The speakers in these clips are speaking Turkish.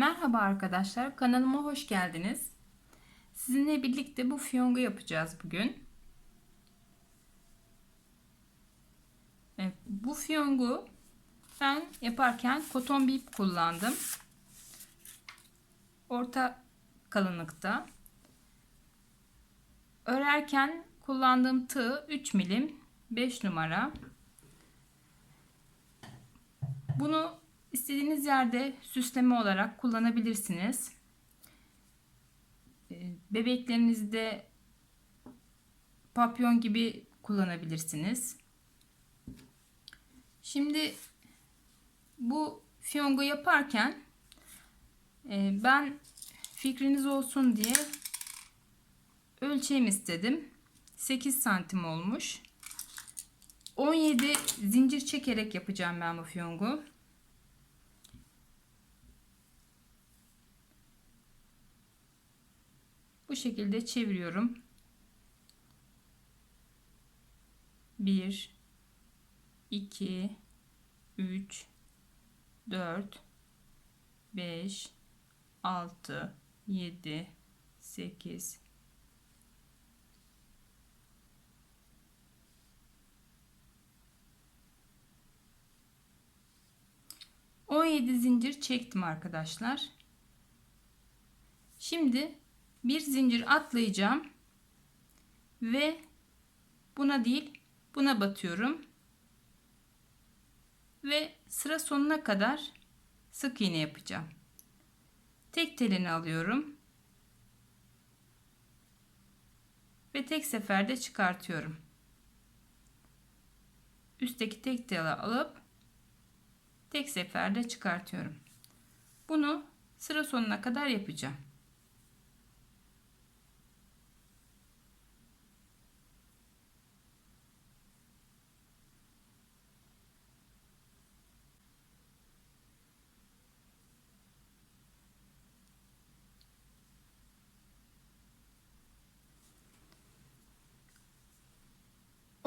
Merhaba arkadaşlar, kanalıma hoş geldiniz. Sizinle birlikte bu fiyongu yapacağız bugün. Evet, bu fiyongu ben yaparken koton bir kullandım. Orta kalınlıkta. Örerken kullandığım tığ 3 milim 5 numara. Bunu istediğiniz yerde süsleme olarak kullanabilirsiniz. Ee, Bebeklerinizde papyon gibi kullanabilirsiniz. Şimdi bu fiyongu yaparken e, ben fikriniz olsun diye ölçeyim istedim. 8 santim olmuş. 17 zincir çekerek yapacağım ben bu fiyongu. Bu şekilde çeviriyorum. 1 2 3 4 5 6 7 8 17 zincir çektim arkadaşlar. Şimdi bir zincir atlayacağım ve buna değil buna batıyorum ve sıra sonuna kadar sık iğne yapacağım. Tek telini alıyorum ve tek seferde çıkartıyorum. Üstteki tek teli alıp tek seferde çıkartıyorum. Bunu sıra sonuna kadar yapacağım.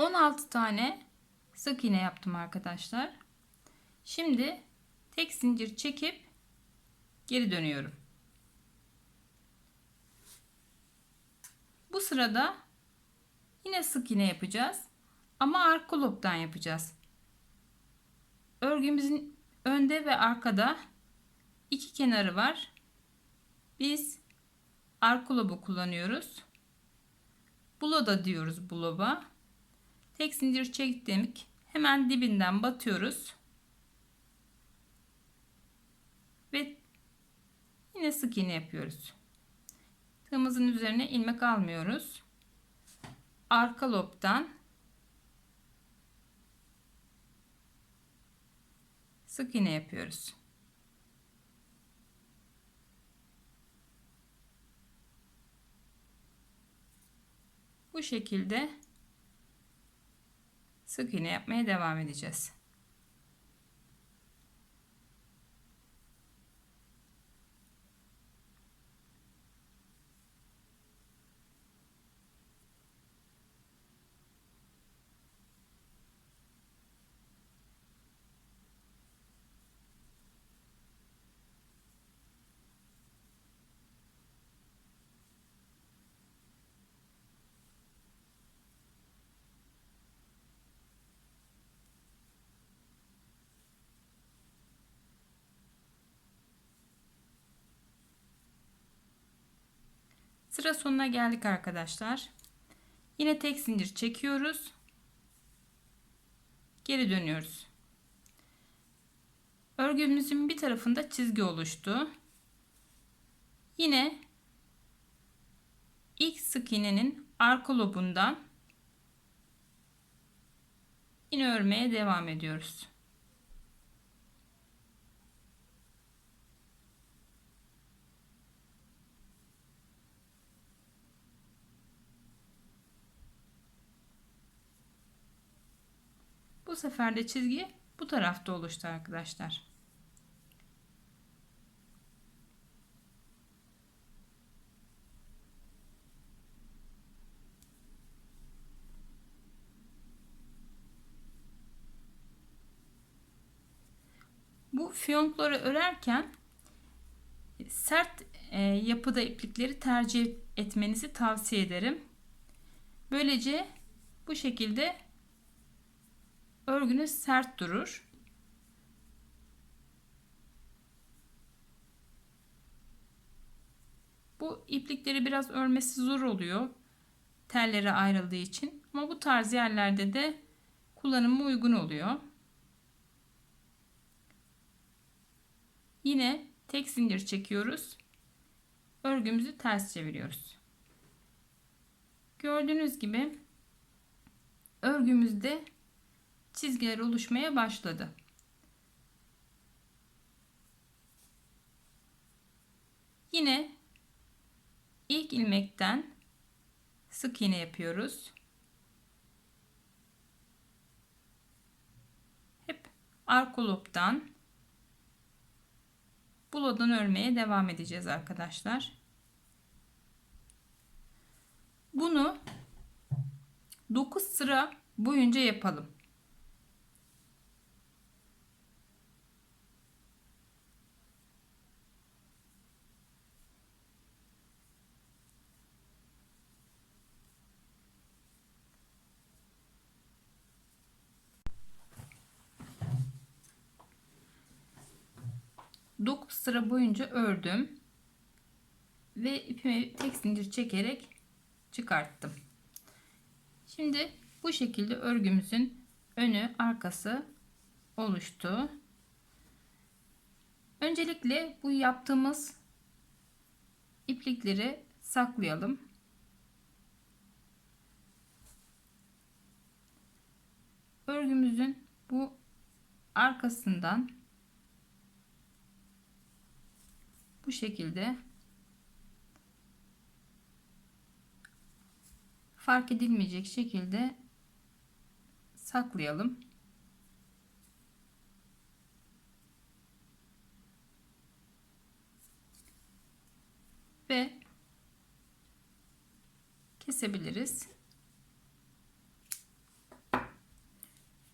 On altı tane sık iğne yaptım arkadaşlar. Şimdi tek zincir çekip geri dönüyorum. Bu sırada yine sık iğne yapacağız. Ama arka lobdan yapacağız. Örgümüzün önde ve arkada iki kenarı var. Biz arka lobu kullanıyoruz. Buloda diyoruz buloba. Tek zincir çektik. Hemen dibinden batıyoruz. Ve yine sık iğne yapıyoruz. Tığımızın üzerine ilmek almıyoruz. Arka lobdan sık iğne yapıyoruz. Bu şekilde sık iğne yapmaya devam edeceğiz. Sıra sonuna geldik arkadaşlar. Yine tek zincir çekiyoruz. Geri dönüyoruz. Örgümüzün bir tarafında çizgi oluştu. Yine ilk sık iğnenin arka lobundan yine örmeye devam ediyoruz. Bu sefer de çizgi bu tarafta oluştu arkadaşlar. Bu fiyonkları örerken sert e, yapıda iplikleri tercih etmenizi tavsiye ederim. Böylece bu şekilde örgünüz sert durur. Bu iplikleri biraz örmesi zor oluyor. Telleri ayrıldığı için. Ama bu tarz yerlerde de kullanımı uygun oluyor. Yine tek zincir çekiyoruz. Örgümüzü ters çeviriyoruz. Gördüğünüz gibi örgümüzde çizgiler oluşmaya başladı. Yine ilk ilmekten sık iğne yapıyoruz. Hep arkoloptan buladan örmeye devam edeceğiz arkadaşlar. Bunu 9 sıra boyunca yapalım. Dokuz sıra boyunca ördüm ve ipimi tek zincir çekerek çıkarttım. Şimdi bu şekilde örgümüzün önü arkası oluştu. Öncelikle bu yaptığımız iplikleri saklayalım. Örgümüzün bu arkasından bu şekilde fark edilmeyecek şekilde saklayalım. Ve kesebiliriz.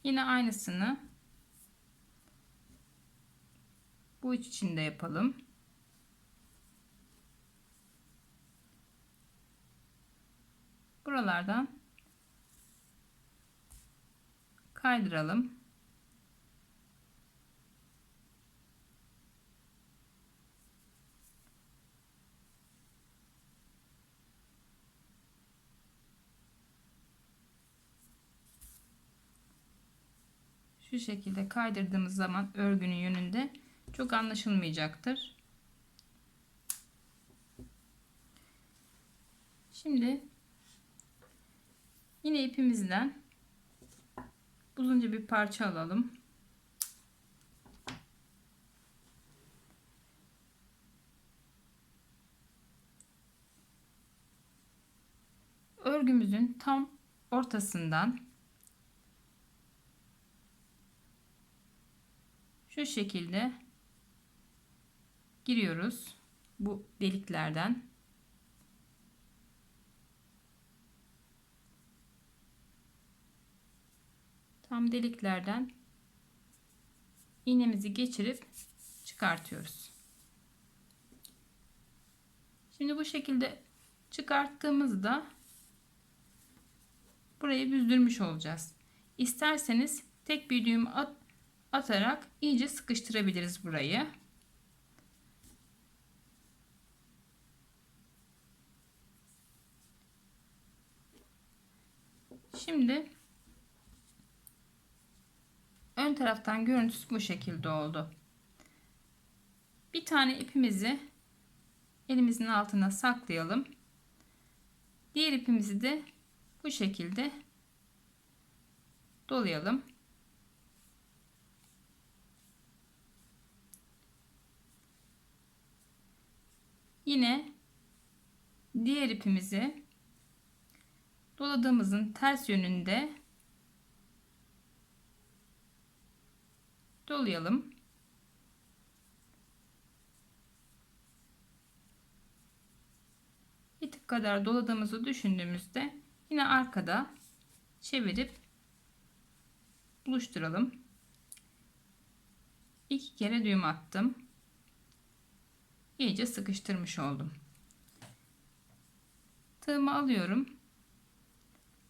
Yine aynısını bu iç içinde yapalım. Buralardan kaydıralım. Şu şekilde kaydırdığımız zaman örgünün yönünde çok anlaşılmayacaktır. Şimdi Yine ipimizden uzunca bir parça alalım. Örgümüzün tam ortasından şu şekilde giriyoruz bu deliklerden tam deliklerden iğnemizi geçirip çıkartıyoruz. Şimdi bu şekilde çıkarttığımızda burayı büzdürmüş olacağız. İsterseniz tek bir düğüm at, atarak iyice sıkıştırabiliriz burayı. Şimdi ön taraftan görüntüsü bu şekilde oldu. Bir tane ipimizi elimizin altına saklayalım. Diğer ipimizi de bu şekilde dolayalım. Yine diğer ipimizi doladığımızın ters yönünde dolayalım. Bir tık kadar doladığımızı düşündüğümüzde yine arkada çevirip buluşturalım. İki kere düğüm attım. iyice sıkıştırmış oldum. Tığımı alıyorum.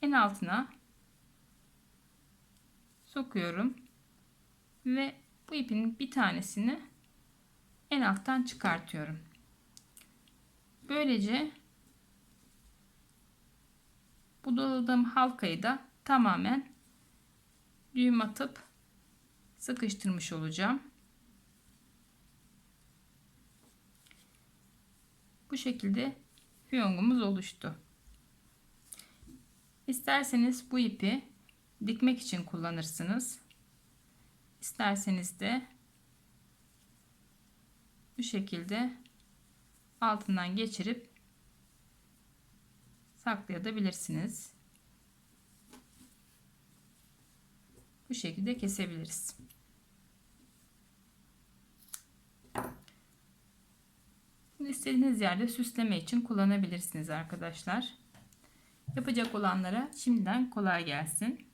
En altına sokuyorum ve bu ipin bir tanesini en alttan çıkartıyorum. Böylece bu doladığım halkayı da tamamen düğüm atıp sıkıştırmış olacağım. Bu şekilde fiyongumuz oluştu. İsterseniz bu ipi dikmek için kullanırsınız. İsterseniz de bu şekilde altından geçirip saklayabilirsiniz. Bu şekilde kesebiliriz. Bunu istediğiniz yerde süsleme için kullanabilirsiniz arkadaşlar. Yapacak olanlara şimdiden kolay gelsin.